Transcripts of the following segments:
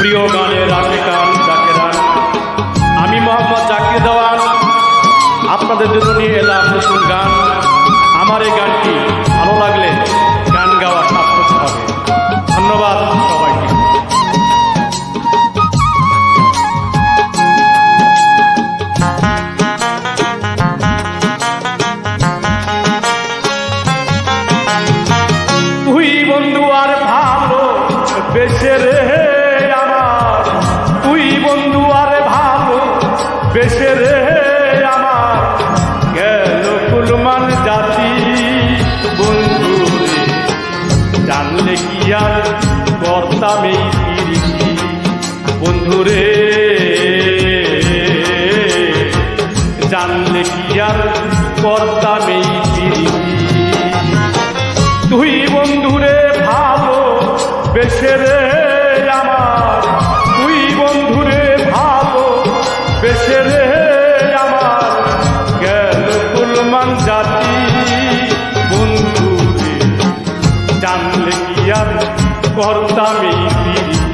প্রিয় গানের রাখে গান ডাকে রান আমি মোহাম্মদ জাকির দেওয়ান। আপনাদের জন্য নিয়ে এলাম নতুন গান। আমার এই গানটি কি আর করতাম এই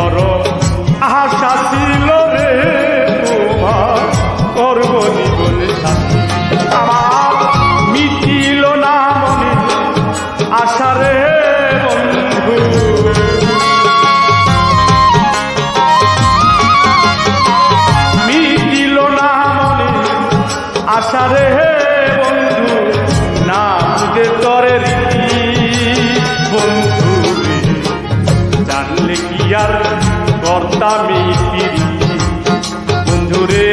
বড় আশা ছিল রে তোমার, করব জীবনে সাথী আমার মিটিল না মনে, আশা রে বন্ধু। মিটিল না মনে, আশা রে বন্ধু। না তরে রীতি আমি বন্ধুরে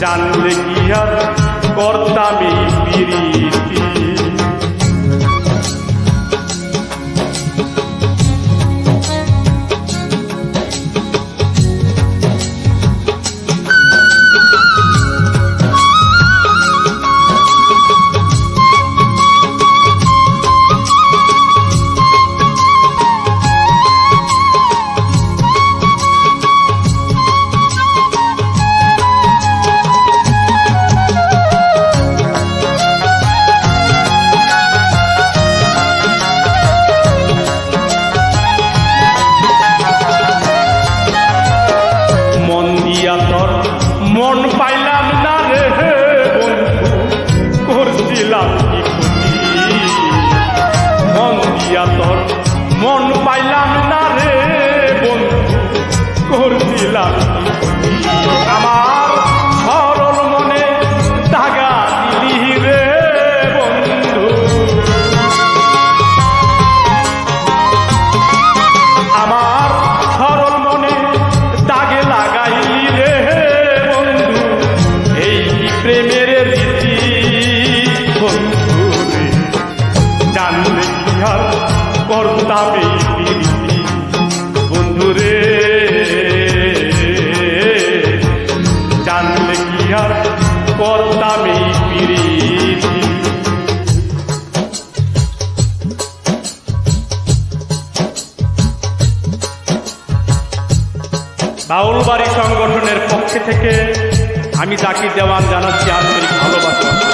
জানলে কি আর রে। জানলে কি আর করতাম বাউলবাড়ি সংগঠনের পক্ষে থেকে আমি তাকে দেওয়ান জানাচ্ছি আন্তরিক ভালোবাসা।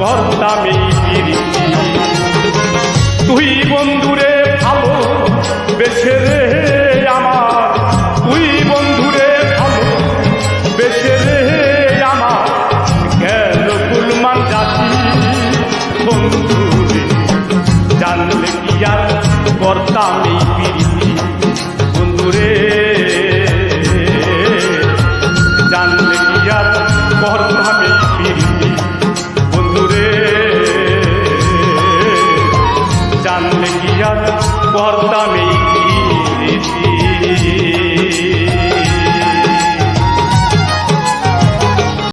করতামি প্রীতি তুই বন্ধুরে ভালো বেছে রে আমার। তুই বন্ধুরে ভালো বেছে রে আমার। গেল গুলমান জাতি বন্ধুরে, জানলে কি আর করতাম এই